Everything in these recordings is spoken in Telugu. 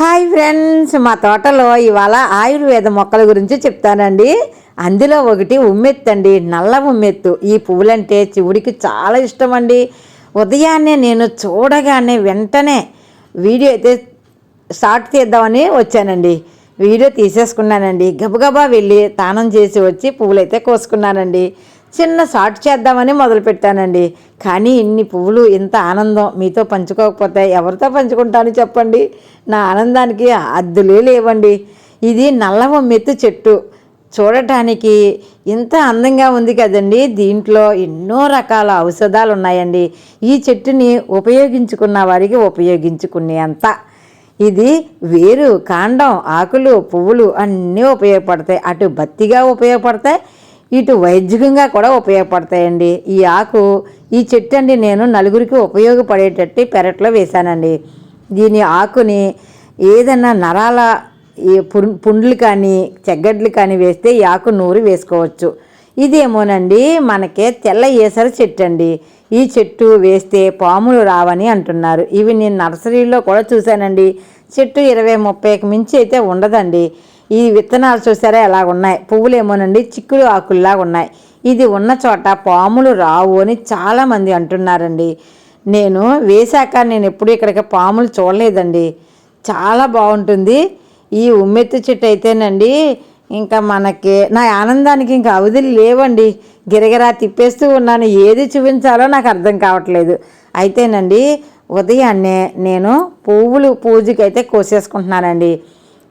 హాయ్ ఫ్రెండ్స్ మా తోటలో ఇవాళ ఆయుర్వేద మొక్కల గురించి చెప్తానండి. అందులో ఒకటి ఉమ్మెత్తు అండి నల్ల ఉమ్మెత్తు. ఈ పువ్వులంటే శివుడికి చాలా ఇష్టం అండి ఉదయాన్నే నేను చూడగానే వెంటనే వీడియో అయితే స్టార్ట్ చేద్దామని వచ్చానండి. వీడియో తీసేసుకున్నానండి. గబగబా వెళ్ళి తానం చేసి వచ్చి పువ్వులైతే కోసుకున్నానండి. చిన్న షార్ట్ చేద్దామని మొదలుపెట్టానండి. కానీ ఇన్ని పువ్వులు ఇంత ఆనందం మీతో పంచుకోకపోతే ఎవరితో పంచుకుంటాను చెప్పండి? నా ఆనందానికి అద్దులే లేవండి. ఇది నల్లవ మెత్తు చెట్టు. చూడటానికి ఇంత అందంగా ఉంది కదండి. దీంట్లో ఎన్నో రకాల ఔషధాలు ఉన్నాయండి ఈ చెట్టుని ఉపయోగించుకున్న వారికి ఉపయోగించుకునే అంత ఇది వేరు కాండం ఆకులు పువ్వులు అన్నీ ఉపయోగపడతాయి. అటు బత్తిగా ఉపయోగపడతాయి ఇటు వైద్యకంగా కూడా ఉపయోగపడతాయండి. ఈ ఆకు ఈ చెట్టు అండి నేను నలుగురికి ఉపయోగపడేటట్టు పెరట్లో వేశానండి. దీని ఆకుని ఏదైనా నరాల పుం- పుండ్లు కానీ చెగ్గడ్లు కానీ వేస్తే ఈ ఆకు నూరి వేసుకోవచ్చు. ఇదేమోనండి మనకే తెల్ల ఏసర చెట్టు అండి. ఈ చెట్టు వేస్తే పాములు రావని అంటున్నారు. ఇవి నేను నర్సరీలో కూడా చూశానండి. చెట్టు ఇరవై ముప్పైకి మించి అయితే ఉండదండి. ఈ విత్తనాలు చూసారా? ఎలా ఉన్నాయి పువ్వులేమోనండి చిక్కుడు ఆకుల్లాగా ఉన్నాయి. ఇది ఉన్న చోట పాములు రావు అని చాలామంది అంటున్నారండి. నేను వేశాక నేను ఎప్పుడు ఇక్కడికి పాములు చూడలేదండి. చాలా బాగుంటుంది. ఈ ఉమ్మెత్తు చెట్టు అయితేనండి ఇంకా మనకి నా ఆనందానికి ఇంకా అవధులు లేవండి. గిరగిరా తిప్పేస్తూ ఉన్నాను. ఏది చూపించాలో నాకు అర్థం కావట్లేదు. అయితేనండి ఉదయాన్నే నేను పువ్వులు పూజకి అయితే కోసేసుకుంటున్నానండి.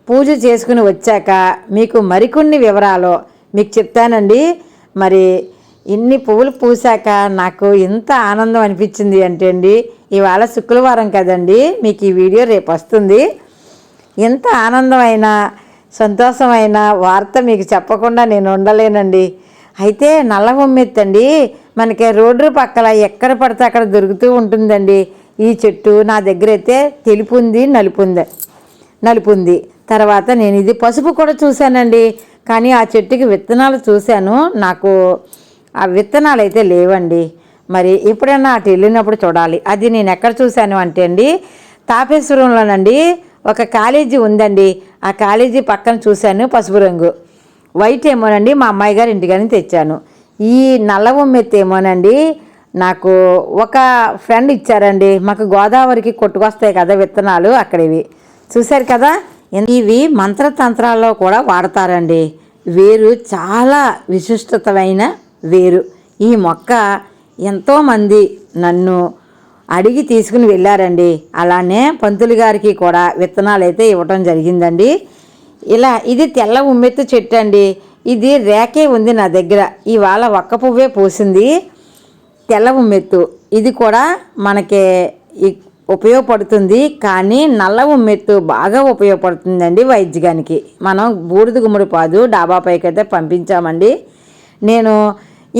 పూజ చేసుకుని వచ్చాక మీకు మరికొన్ని వివరాలు మీకు చెప్తానండి. మరి ఇన్ని పువ్వులు పూసాక నాకు ఎంత ఆనందం అనిపించింది అంటే అండి ఇవాళ శుక్రవారం కదండి మీకు ఈ వీడియో రేపు వస్తుంది. ఎంత ఆనందమైన సంతోషమైన వార్త మీకు చెప్పకుండా నేను ఉండలేనండి. అయితే నల్ల ఉమ్మెత్తండి మనకి రోడ్డు పక్కల ఎక్కడ పడితే అక్కడ దొరుకుతూ ఉంటుందండి. ఈ చెట్టు నా దగ్గర అయితే తెలుపు ఉంది నలుపు ఉంది నలుపు ఉంది తర్వాత నేను ఇది పసుపు కూడా చూశానండి. కానీ ఆ చెట్టుకి విత్తనాలు చూశాను. నాకు ఆ విత్తనాలు అయితే లేవండి. మరి ఎప్పుడైనా అటు వెళ్ళినప్పుడు చూడాలి. అది నేను ఎక్కడ చూశాను అంటే అండి తాపేశ్వరంలోనండి ఒక కాలేజీ ఉందండి. ఆ కాలేజీ పక్కన చూశాను పసుపు రంగు. వైట్ ఏమోనండి మా అమ్మాయి గారి ఇంటికని తెచ్చాను. ఈ నల్ల ఉమ్మెత్తి ఏమోనండి నాకు ఒక ఫ్రెండ్ ఇచ్చారండి. మాకు గోదావరికి కొట్టుకొస్తాయి కదా విత్తనాలు అక్కడివి. చూశారు కదా? ఇవి మంత్రతంత్రాల్లో కూడా వాడతారండి. వేరు చాలా విశిష్టతమైన వేరు. ఈ మొక్క ఎంతోమంది నన్ను అడిగి తీసుకుని వెళ్ళారండి. అలానే పంతులు గారికి కూడా విత్తనాలు అయితే ఇవ్వటం జరిగిందండి. ఇలా ఇది తెల్ల ఉమ్మెత్తు చెట్టు అండి. ఇది రేకే ఉంది నా దగ్గర. ఇవాళ ఒక్క పువ్వే పూసింది. తెల్ల ఉమ్మెత్తు. ఇది కూడా మనకి ఉపయోగపడుతుంది కానీ నల్ల ఉమ్మెత్తు బాగా ఉపయోగపడుతుందండి వైద్యగానికి. మనం బూడిద గుమ్మడి పాదు డాబా అయితే పంపించామండి. నేను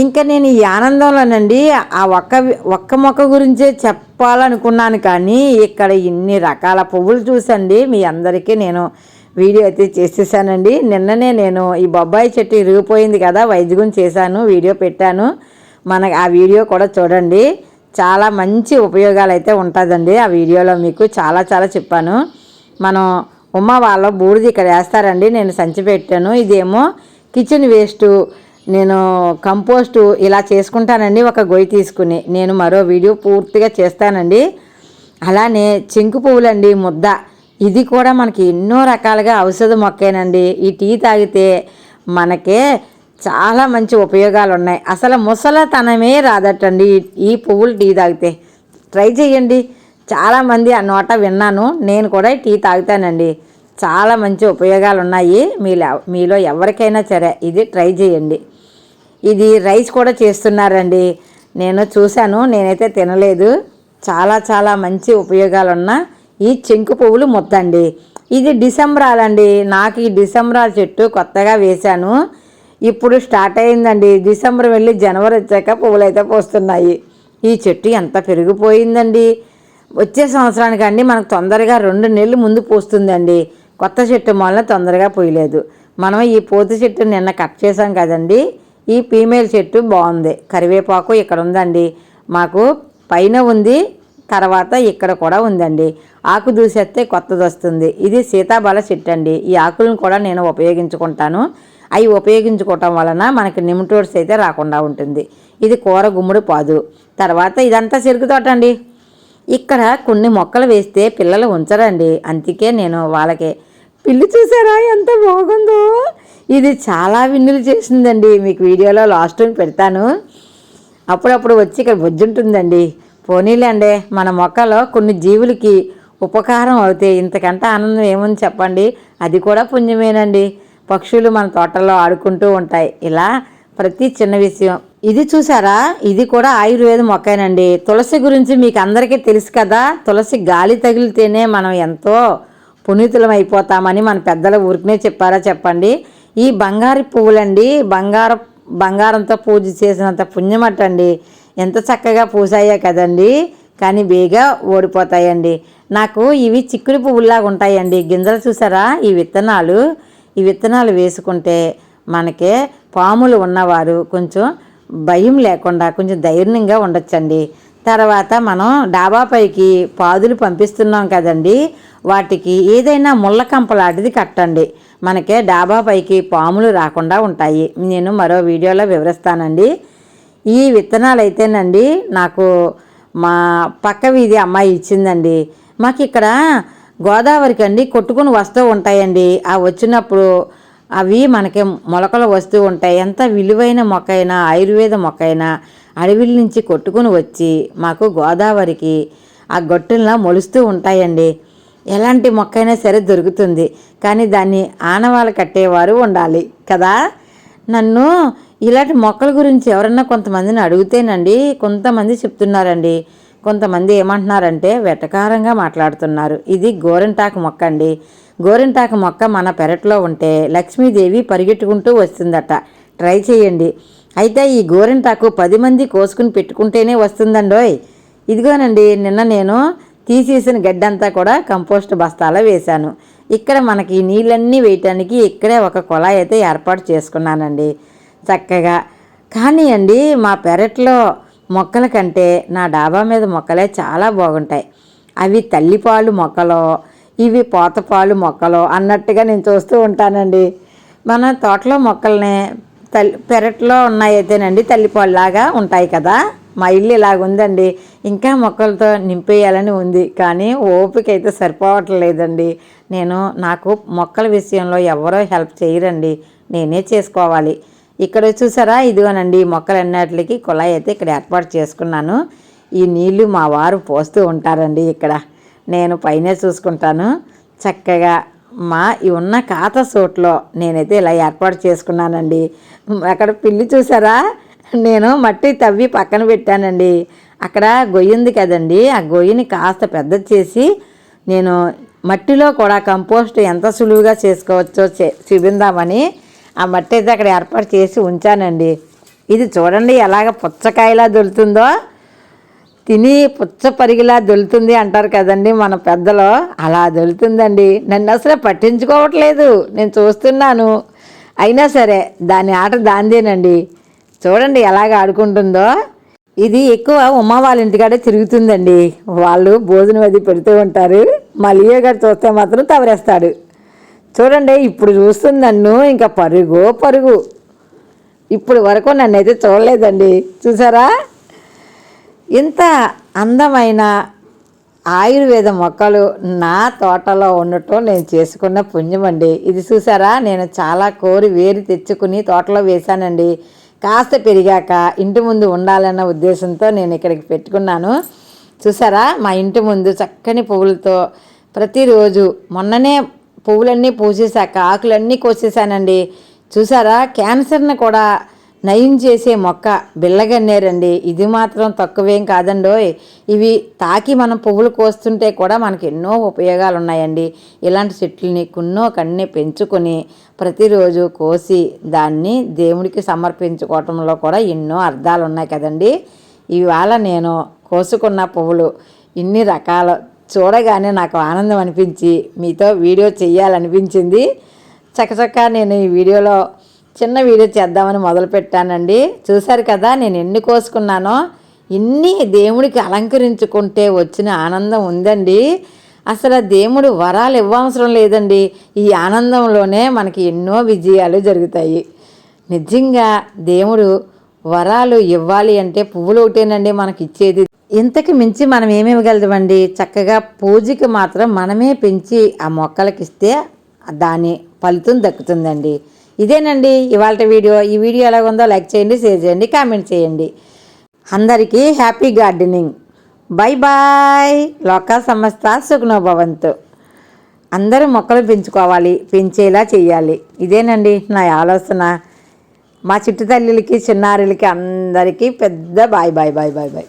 ఇంకా నేను ఈ ఆనందంలోనండి ఆ ఒక్క ఒక్క మొక్క గురించే చెప్పాలనుకున్నాను కానీ ఇక్కడ ఇన్ని రకాల పువ్వులు చూసండి మీ అందరికీ నేను వీడియో అయితే చేసేసానండి. నిన్ననే నేను ఈ బొబ్బాయి చెట్టు ఇరిగిపోయింది కదా వైద్యం చేశాను వీడియో పెట్టాను. మన ఆ వీడియో కూడా చూడండి. చాలా మంచి ఉపయోగాలు అయితే ఉంటుందండి. ఆ వీడియోలో మీకు చాలా చాలా చెప్పాను. మనం ఉమ్మ వాళ్ళ బూడిది ఇక్కడ వేస్తారండి. నేను సంచి పెట్టాను. ఇదేమో కిచెన్ వేస్ట్ నేను కంపోస్టు ఇలా చేసుకుంటానండి. ఒక గొయ్యి తీసుకుని నేను మరో వీడియో పూర్తిగా చేస్తానండి. అలానే చెంకు పువ్వులండి ముద్ద. ఇది కూడా మనకి ఎన్నో రకాలుగా ఔషధ మొక్కేనండి. ఈ టీ తాగితే మనకే చాలా మంచి ఉపయోగాలు ఉన్నాయి అసలు ముసలతనమే రాదటండి ఈ- పువ్వులు టీ తాగితే. ట్రై చేయండి చాలామంది ఆ నోట విన్నాను. నేను కూడా టీ తాగుతానండి. చాలా మంచి ఉపయోగాలు ఉన్నాయి మీలో మీలో ఎవరికైనా సరే ఇది ట్రై చేయండి ఇది రైస్ కూడా చేస్తున్నారండి. నేను చూశాను. నేనైతే తినలేదు. చాలా చాలా మంచి ఉపయోగాలు ఉన్న ఈ చెంకు పువ్వులు మొత్తండి ఇది డిసెంబరాలండి. నాకు ఈ డిసెంబరాల చెట్టు కొత్తగా వేశాను. ఇప్పుడు స్టార్ట్ అయిందండి డిసెంబర్ వెళ్ళి జనవరి వచ్చాక పువ్వులైతే పోస్తున్నాయి. ఈ చెట్టు ఎంత పెరిగిపోయిందండి. వచ్చే సంవత్సరానికి అండి మనకు తొందరగా రెండు నెలలు ముందు పోస్తుందండి. కొత్త చెట్టు మొలన తొందరగా పోయలేదు. మనం ఈ పోతు చెట్టు నిన్న కట్ చేసాం కదండి. ఈ ఫీమేల్ చెట్టు బాగుంది. కరివేపాకు ఇక్కడ ఉందండి. మాకు పైన ఉంది తర్వాత ఇక్కడ కూడా ఉందండి. ఆకు దూసేస్తే కొత్తది వస్తుంది ఇది సీతాబల చెట్టు అండి ఈ ఆకులను కూడా నేను ఉపయోగించుకుంటాను. అవి ఉపయోగించుకోవటం వలన మనకి నిమిటోడ్స్ అయితే రాకుండా ఉంటుంది. ఇది కూర గుమ్మడి పాదు. తర్వాత ఇదంతా చెరుకు తోట అండి. ఇక్కడ కొన్ని మొక్కలు వేస్తే పిల్లలు ఉంచరండి. అందుకే నేను వాళ్ళకి పిల్లి చూసారా ఎంత బాగుందో? ఇది చాలా విన్నులు చేసిందండి. మీకు వీడియోలో లాస్ట్ పెడతాను. అప్పుడప్పుడు వచ్చి ఇక్కడ బొజ్జుంటుందండి పోనీలేండి మన మొక్కలో కొన్ని జీవులకి ఉపకారం అవుతాయి ఇంతకంటే ఆనందం ఏముంది చెప్పండి. అది కూడా పుణ్యమేనండి. పక్షులు మన తోటలో ఆడుకుంటూ ఉంటాయి. ఇలా ప్రతి చిన్న విషయం. ఇది చూసారా? ఇది కూడా ఆయుర్వేద మొక్కేనండి. తులసి గురించి మీకు అందరికీ తెలుసు కదా? తులసి గాలి తగిలితేనే మనం ఎంతో పునీతులం అయిపోతామని మన పెద్దల ఊరికనే చెప్పారా చెప్పండి. ఈ బంగారు పువ్వులండి బంగారు బంగారంతో పూజ చేసినంత పుణ్యమటండి. ఎంత చక్కగా పూసాయో కదండి. కానీ బేగా ఓడిపోతాయండి. నాకు ఇవి చిక్కుడు పువ్వుల్లాగా ఉంటాయండి. గింజలు చూసారా? ఈ విత్తనాలు. ఈ విత్తనాలు వేసుకుంటే మనకే పాములు ఉన్నవారు కొంచెం భయం లేకుండా కొంచెం ధైర్యంగా ఉండొచ్చండి. తర్వాత మనం డాబా పైకి పాదులు పంపిస్తున్నాం కదండి. వాటికి ఏదైనా ముళ్ళ కంపలాంటిది కట్టండి. మనకే డాబా పైకి పాములు రాకుండా ఉంటాయి. నేను మరో వీడియోలో వివరిస్తానండి. ఈ విత్తనాలు అయితేనండి నాకు మా పక్క వీధి అమ్మాయి ఇచ్చిందండి. మాకు ఇక్కడ గోదావరికి అండి కొట్టుకుని వస్తూ ఉంటాయండి. ఆ వచ్చినప్పుడు అవి మనకి మొలకలు వస్తూ ఉంటాయి. ఎంత విలువైన మొక్క అయినా ఆయుర్వేద మొక్క అయినా అడవిల నుంచి కొట్టుకుని వచ్చి మాకు గోదావరికి ఆ గొట్టెల్లా మొలుస్తూ ఉంటాయండి. ఎలాంటి మొక్క అయినా సరే దొరుకుతుంది. కానీ దాన్ని ఆనవాళ్ళు కట్టేవారు ఉండాలి కదా. నన్ను ఇలాంటి మొక్కల గురించి ఎవరన్నా కొంతమందిని అడిగితేనండి కొంతమంది చెప్తున్నారండి కొంతమంది ఏమంటున్నారంటే వెటకారంగా మాట్లాడుతున్నారు. ఇది గోరింటాకు మొక్క అండి. గోరింటాకు మొక్క మన పెరట్లో ఉంటే లక్ష్మీదేవి పరిగెట్టుకుంటూ వస్తుందట. ట్రై చేయండి. అయితే ఈ గోరింటాకు పది మంది కోసుకుని పెట్టుకుంటేనే వస్తుందండోయ్. ఇదిగోనండి నిన్న నేను తీసేసిన గడ్డంతా కూడా కంపోస్ట్ బస్తాలో వేశాను. ఇక్కడ మనకి నీళ్ళన్నీ వేయటానికి ఇక్కడే ఒక కుళాయి అయితే ఏర్పాటు చేసుకున్నానండి. చక్కగా. కానీ అండి మా పెరట్లో మొక్కల కంటే నా డాబా మీద మొక్కలే చాలా బాగుంటాయి. అవి తల్లిపాలు మొక్కలో ఇవి పోతపాలు మొక్కలు అన్నట్టుగా నేను చూస్తూ ఉంటానండి. మన తోటలో మొక్కల్ని తల్లి పెరట్లో ఉన్నాయైతేనండి తల్లిపాలులాగా ఉంటాయి కదా. మా ఇల్లు ఇలాగ ఉందండి ఇంకా మొక్కలతో నింపేయాలని ఉంది. కానీ ఓపిక అయితే సరిపోవట్లేదండి. నేను నాకు మొక్కల విషయంలో ఎవరో హెల్ప్ చేయరండి. నేనే చేసుకోవాలి. ఇక్కడ చూసారా? ఇదిగోనండి మొక్కలు అన్నిటికి కుళాయి అయితే ఇక్కడ ఏర్పాటు చేసుకున్నాను. ఈ నీళ్ళు మా వారు పోస్తూ ఉంటారండి ఇక్కడ. నేను పైనే చూసుకుంటాను. చక్కగా మా ఈ ఉన్న కాత సోట్లో నేనైతే ఇలా ఏర్పాటు చేసుకున్నానండి. అక్కడ పిల్లి చూసారా? నేను మట్టి తవ్వి పక్కన పెట్టానండి. అక్కడ గొయ్యి ఉంది కదండి. ఆ గొయ్యిని కాస్త పెద్ద చేసి నేను మట్టిలో కూడా కంపోస్ట్ ఎంత సులువుగా చేసుకోవచ్చో చూపిందామని ఆ మట్టి అయితే అక్కడ ఏర్పాటు చేసి ఉంచానండి. ఇది చూడండి ఎలాగ పుచ్చకాయలా దొరుకుతుందో. తిని పుచ్చ పరిగిలా దొలుతుంది అంటారు కదండి మన పెద్దలు. అలా దొలుతుందండి నన్ను అసలు పట్టించుకోవట్లేదు. నేను చూస్తున్నాను. అయినా సరే దాని ఆట దాందేనండి. చూడండి ఎలాగ ఆడుకుంటుందో. ఇది ఎక్కువ ఉమ్మ వాళ్ళ ఇంటికాడే తిరుగుతుందండి. వాళ్ళు భోజనం అది పెడుతూ ఉంటారు. మళ్ళీ గారు చూస్తే మాత్రం తవరేస్తాడు. చూడండి ఇప్పుడు చూస్తుంది నన్ను ఇంకా పరుగు పరుగు. ఇప్పుడు వరకు నన్ను అయితే చూడలేదండి. చూసారా? ఇంత అందమైన ఆయుర్వేద మొక్కలు నా తోటలో ఉండటం నేను చేసుకున్న పుణ్యం అండి ఇది చూసారా? నేను చాలా కోరి వేరు తెచ్చుకుని తోటలో వేశానండి. కాస్త పెరిగాక ఇంటి ముందు ఉండాలన్న ఉద్దేశంతో నేను ఇక్కడికి పెట్టుకున్నాను. చూసారా? మా ఇంటి ముందు చక్కని పువ్వులతో ప్రతిరోజు మొన్ననే పువ్వులన్నీ పూసేశాక ఆకులన్నీ కోసేసానండి చూసారా? క్యాన్సర్ని కూడా నయం చేసే మొక్క బిల్లగన్నేరండి ఇది మాత్రం తక్కువేం కాదండోయ్. ఇవి తాకి మనం పువ్వులు కోస్తుంటే కూడా మనకి ఎన్నో ఉపయోగాలు ఉన్నాయండి ఇలాంటి చెట్లని కున్నో కన్ని పెంచుకొని ప్రతిరోజు కోసి దాన్ని దేవుడికి సమర్పించుకోవటంలో కూడా ఎన్నో అర్థాలు ఉన్నాయి కదండి. ఇవాళ నేను కోసుకున్న పువ్వులు ఇన్ని రకాల చూడగానే నాకు ఆనందం అనిపించి మీతో వీడియో చేయాలనిపించింది చకచక నేను ఈ వీడియోలో చిన్న వీడియో చేద్దామని మొదలుపెట్టానండి. చూశారు కదా నేను ఎన్ని కోసుకున్నానో ఇన్ని దేవుడికి అలంకరించుకుంటే వచ్చిన ఆనందం ఉందండి. అసలు దేవుడు వరాలు ఇవ్వవసరం లేదండి. ఈ ఆనందంలోనే మనకి ఎన్నో విజయాలు జరుగుతాయి. నిజంగా దేవుడు వరాలు ఇవ్వాలి అంటే పువ్వులు ఒకటేనండి మనకి ఇచ్చేది ఇంతకు మించి మనం ఏమి ఇవ్వగలమండి చక్కగా పూజకి మాత్రం మనమే పెంచి ఆ మొక్కలకి ఇస్తే దాని ఫలితం దక్కుతుందండి. ఇదేనండి ఇవాళ వీడియో. ఈ వీడియో ఎలా ఉందో లైక్ చేయండి షేర్ చేయండి కామెంట్ చేయండి. అందరికీ హ్యాపీ గార్డెనింగ్. Bye bye. లోకా సంస్థ సుఖనోభవంతు. అందరూ మొక్కలు పెంచుకోవాలి పెంచేలా చేయాలి. ఇదేనండి నా ఆలోచన. మా చిట్టు తల్లిలకి చిన్నారులకి అందరికీ పెద్ద bye bye bye bye bye.